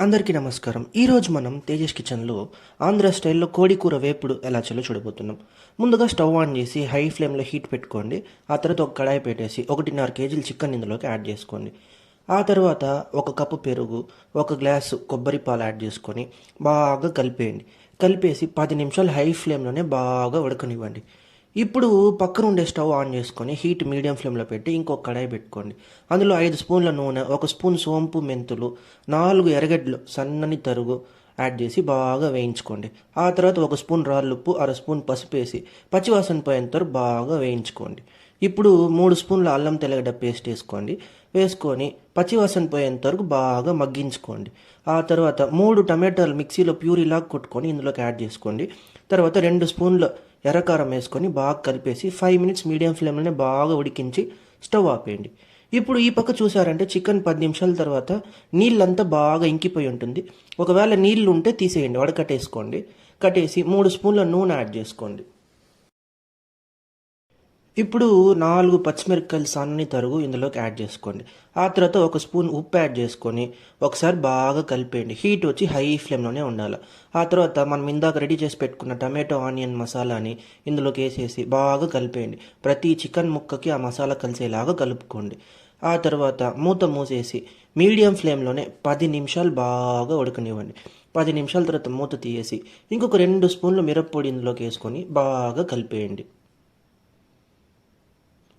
అందరికీ నమస్కారం. ఈరోజు మనం తేజస్ కిచెన్లో ఆంధ్ర స్టైల్లో కోడి కూర వేపుడు ఎలా చేయాలో చూడబోతున్నాం. ముందుగా స్టవ్ ఆన్ చేసి హై ఫ్లేమ్లో హీట్ పెట్టుకోండి. ఆ తర్వాత ఒక కడాయి పెట్టేసి ఒకటిన్నర కేజీలు చికెన్ ఇందులోకి యాడ్ చేసుకోండి. ఆ తర్వాత ఒక కప్పు పెరుగు ఒక గ్లాసు కొబ్బరి పాలు యాడ్ చేసుకొని బాగా కలిపేయండి. కలిపేసి పది నిమిషాలు హై ఫ్లేమ్లోనే బాగా ఉడకనివ్వండి. ఇప్పుడు పక్కన ఉండే స్టవ్ ఆన్ చేసుకొని హీట్ మీడియం ఫ్లేమ్లో పెట్టి ఇంకొక కడాయి పెట్టుకోండి. అందులో ఐదు స్పూన్ల నూనె ఒక స్పూన్ సోంపు మెంతులు నాలుగు ఎర్రగడ్డలు సన్నని తరుగు యాడ్ చేసి బాగా వేయించుకోండి. ఆ తర్వాత ఒక స్పూన్ రాళ్ళుప్పు అర స్పూన్ పసుపు వేసి పచ్చివాసన పోయేంత బాగా వేయించుకోండి. ఇప్పుడు మూడు స్పూన్ల అల్లం తెల్లగడ్డ పేస్ట్ వేసుకోండి. వేసుకొని పచ్చివాసన పోయేంత వరకు బాగా మగ్గించుకోండి. ఆ తర్వాత మూడు టమాటాలు మిక్సీలో ప్యూరీలా కొట్టుకొని ఇందులోకి యాడ్ చేసుకోండి. తర్వాత రెండు స్పూన్ల ఎర్రకారం వేసుకొని బాగా కలిపేసి ఫైవ్ మినిట్స్ మీడియం ఫ్లేమ్లోనే బాగా ఉడికించి స్టవ్ ఆపేయండి. ఇప్పుడు ఈ పక్క చూసారంటే చికెన్ పది నిమిషాల తర్వాత నీళ్ళంతా బాగా ఇంకిపోయి ఉంటుంది. ఒకవేళ నీళ్ళు ఉంటే తీసేయండి వడకట్టేసుకోండి. కట్టేసి మూడు స్పూన్ల నూనె యాడ్ చేసుకోండి. ఇప్పుడు నాలుగు పచ్చిమిరపకాయలు సన్నని తరుగు ఇందులోకి యాడ్ చేసుకోండి. ఆ తర్వాత ఒక స్పూన్ ఉప్పు యాడ్ చేసుకొని ఒకసారి బాగా కలిపేయండి. హీట్ వచ్చి హై ఫ్లేమ్లోనే ఉండాలి. ఆ తర్వాత మనం ఇందాక రెడీ చేసి పెట్టుకున్న టమాటో ఆనియన్ మసాలాని ఇందులోకి వేసేసి బాగా కలిపేయండి. ప్రతి చికెన్ ముక్కకి ఆ మసాలా కలిసేలాగా కలుపుకోండి. ఆ తర్వాత మూత మూసేసి మీడియం ఫ్లేమ్లోనే పది నిమిషాలు బాగా ఉడకనివ్వండి. పది నిమిషాల తర్వాత మూత తీసేసి ఇంకొక రెండు స్పూన్లు మిరప్పొడి ఇందులోకి వేసుకొని బాగా కలిపేయండి.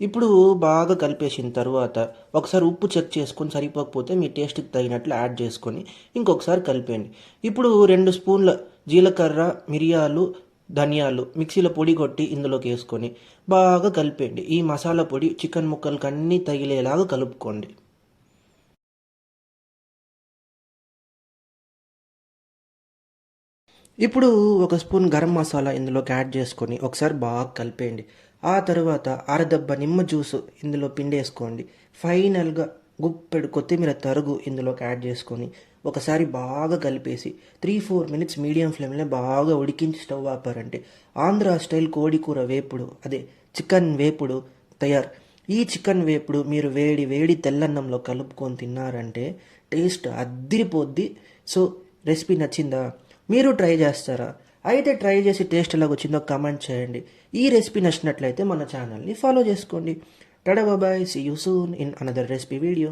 ఇప్పుడు బాగా కలిపేసిన తర్వాత ఒకసారి ఉప్పు చెక్ చేసుకొని సరిపోకపోతే మీ టేస్ట్కి తగినట్లు యాడ్ చేసుకొని ఇంకొకసారి కలిపేయండి. ఇప్పుడు రెండు స్పూన్ల జీలకర్ర మిరియాలు ధనియాలు మిక్సీలో పొడి కొట్టి ఇందులోకి వేసుకొని బాగా కలిపేయండి. ఈ మసాలా పొడి చికెన్ ముక్కలకు అన్నీ తగిలేలాగా కలుపుకోండి. ఇప్పుడు ఒక స్పూన్ గరం మసాలా ఇందులోకి యాడ్ చేసుకొని ఒకసారి బాగా కలిపేయండి. ఆ తర్వాత అరదబ్బ నిమ్మ జ్యూసు ఇందులో పిండేసుకోండి. ఫైనల్గా గుప్పెడు కొత్తిమీర తరుగు ఇందులోకి యాడ్ చేసుకొని ఒకసారి బాగా కలిపేసి త్రీ ఫోర్ మినిట్స్ మీడియం ఫ్లేమ్లో బాగా ఉడికించి స్టవ్ ఆపారంటే ఆంధ్ర స్టైల్ కోడి కూర వేపుడు అదే చికెన్ వేపుడు తయారు. ఈ చికెన్ వేపుడు మీరు వేడి వేడి తెల్లన్నంలో కలుపుకొని తిన్నారంటే టేస్ట్ అద్దిరిపోద్ది సో రెసిపీ నచ్చిందా? మీరు ట్రై చేస్తారా? అయితే ట్రై చేసి టేస్ట్ ఎలా వచ్చిందో కమెంట్ చేయండి. ఈ రెసిపీ నచ్చినట్లయితే మన ఛానల్ని ఫాలో చేసుకోండి. టడా బాబాయ్ see you soon in another recipe video